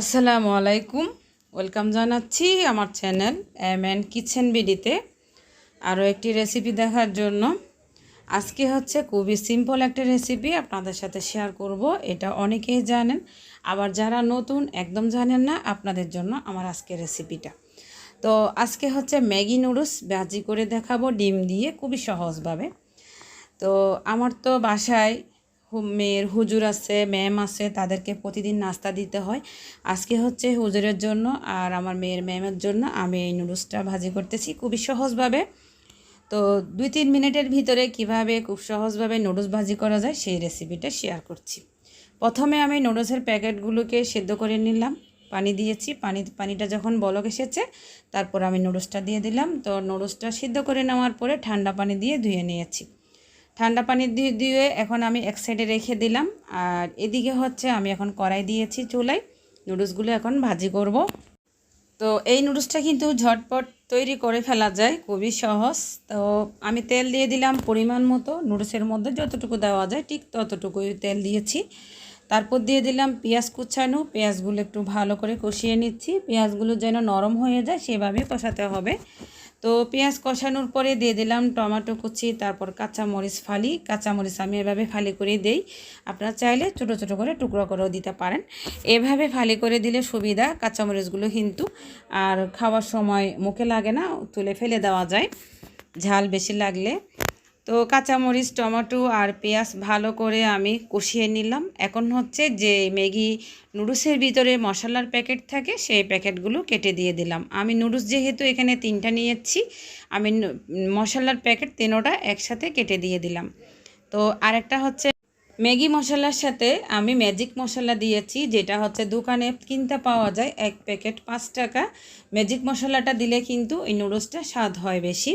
আসসালামু আলাইকুম। ওয়েলকাম জানাচ্ছি আমার চ্যানেল এম এন কিচেন বিডিতে। আরও একটি রেসিপি দেখার জন্য। আজকে হচ্ছে খুবই সিম্পল একটা রেসিপি আপনাদের সাথে শেয়ার করব, এটা অনেকেই জানেন। আবার যারা নতুন, একদম জানেন না, আপনাদের জন্য আমার আজকে রেসিপিটা। তো আজকে হচ্ছে ম্যাগি নুডলস, ভাজি করে দেখাবো, ডিম দিয়ে, খুবই সহজভাবে। তো আমার তো বাসায় মেয়ের হুজুর আছে ম্যাম আছে, তাদেরকে প্রতিদিন নাস্তা দিতে হয়। আজকে হচ্ছে হুজুরের জন্য আর আমার মেয়ের ম্যামের জন্য আমি এই নুডলসটা ভাজি করতেছি খুবই সহজভাবে। তো দুই তিন মিনিটের ভিতরে কীভাবে খুব সহজভাবে নুডলস ভাজি করা যায় সেই রেসিপিটা শেয়ার করছি। প্রথমে আমি নুডলসের প্যাকেটগুলোকে সেদ্ধ করে নিলাম। পানি দিয়েছি, পানি, পানিটা যখন বলক এসেছে, তারপর আমি নুডলসটা দিয়ে দিলাম। তো নুডলসটা সিদ্ধ করে নেওয়ার পরে ঠান্ডা পানি দিয়ে ধুয়ে নিয়েছি। ঠান্ডা পানি দিয়ে দিয়ে এখন আমি এক সাইডে রেখে দিলাম। আর এদিকে হচ্ছে আমি এখন কড়াই দিয়েছি চুলায়। নুডলসগুলো এখন ভাজি করব। তো এই নুডলসটা কিন্তু ঝটপট তৈরি করে ফেলা যায়, খুবই সহজ। তো আমি তেল দিয়ে দিলাম পরিমাণ মতো। নুডলসের মধ্যে যতটুকু দেওয়া যায় ঠিক ততটুকুই তেল দিয়েছি। তারপর দিয়ে দিলাম পেঁয়াজ কুচানো। পেঁয়াজগুলো একটু ভালো করে কষিয়ে নিচ্ছি। পেঁয়াজগুলো যেন নরম হয়ে যায় সেভাবে কষাতে হবে। তো পেঁয়াজ কষানোর পরে দিয়ে দিলাম টমেটো কুচি, তারপর কাঁচামরিচ ফালি। কাঁচামরিচ আমি এভাবে ফালি করে দেই। আপনারা চাইলে ছোট ছোট করে টুকরো করেও দিতে পারেন। এভাবে ফালি করে দিলে সুবিধা, কাঁচামরিচগুলো কিন্তু আর খাওয়ার সময় মুখে লাগে না, তুলে ফেলে দেওয়া যায়। ঝাল বেশি লাগলে তো কাঁচামরিচ, টমেটো আর পেঁয়াজ ভালো করে আমি কষিয়ে নিলাম। এখন হচ্ছে যে ম্যাগি নুডলসের ভিতরে মশলার প্যাকেট থাকে, সেই প্যাকেটগুলো কেটে দিয়ে দিলাম। আমি নুডলস যেহেতু এখানে তিনটা নিয়েছি, আমি মশলার প্যাকেট তিনোটা একসাথে কেটে দিয়ে দিলাম। তো আরেকটা হচ্ছে ম্যাগি মশলার সাথে আমি ম্যাজিক মশলা দিয়েছি, যেটা হচ্ছে দোকানে কিনতে পাওয়া যায় এক প্যাকেট পাঁচ টাকা। ম্যাজিক মশলাটা দিলে কিন্তু এই নুডলসটা স্বাদ হয় বেশি।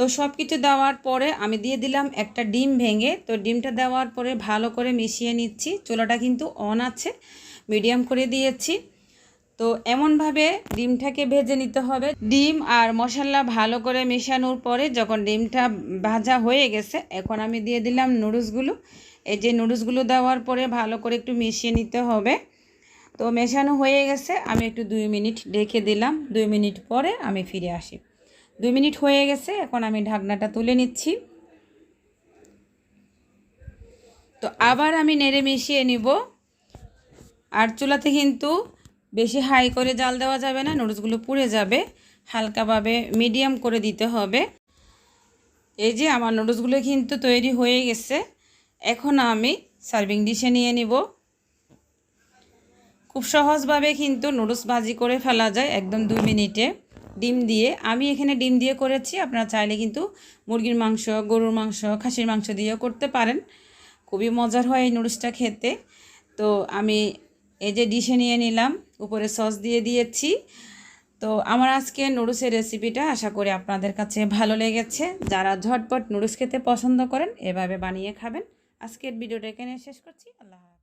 তো সব কিছু দেওয়ার পরে আমি দিয়ে দিলাম একটা ডিম ভেঙে। তো ডিমটা দেওয়ার পরে ভালো করে মিশিয়ে নিচ্ছি। চুলাটা কিন্তু অন আছে মিডিয়াম করে দিয়েছি। তো এমনভাবে ডিমটাকে ভেজে নিতে হবে। ডিম আর মশলা ভালো করে মেশানোর পরে যখন ডিমটা ভাজা হয়ে গেছে, এখন আমি দিয়ে দিলাম নুডলসগুলো। এই যে নুডলসগুলো দেওয়ার পরে ভালো করে একটু মিশিয়ে নিতে হবে। তো মেশানো হয়ে গেছে, আমি একটু দুই মিনিট রেখে দিলাম। দুই মিনিট পরে আমি ফিরে আসি। দুই মিনিট হয়ে গেছে, এখন আমি ঢাকনাটা তুলে নিচ্ছি। তো আবার আমি নেড়ে মিশিয়ে নিব। আর চুলাতে কিন্তু বেশি হাই করে জাল দেওয়া যাবে না, নুডলসগুলো পুড়ে যাবে। হালকাভাবে মিডিয়াম করে দিতে হবে। এই যে আমার নুডলসগুলো কিন্তু তৈরি হয়ে গেছে। এখন আমি সার্ভিং ডিশে নিয়ে নিব। খুব সহজভাবে কিন্তু নুডলস ভাজি করে ফেলা যায় একদম দুই মিনিটে। ডিম দিয়ে, আমি এখানে ডিম দিয়ে করেছি। আপনারা চাইলে কিন্তু মুরগির মাংস, গরুর মাংস, খাসির মাংস দিয়েও করতে পারেন। খুবই মজার হয় এই নুডলসটা খেতে। তো আমি এই যে ডিশে নিয়ে নিলাম, উপরে সস দিয়ে দিয়েছি। তো আমার আজকে নুডলসের রেসিপিটা আশা করি আপনাদের কাছে ভালো লেগেছে। যারা ঝটপট নুডলস খেতে পছন্দ করেন, এভাবে বানিয়ে খাবেন। আজকের ভিডিওটা এখানে শেষ করছি। আল্লাহ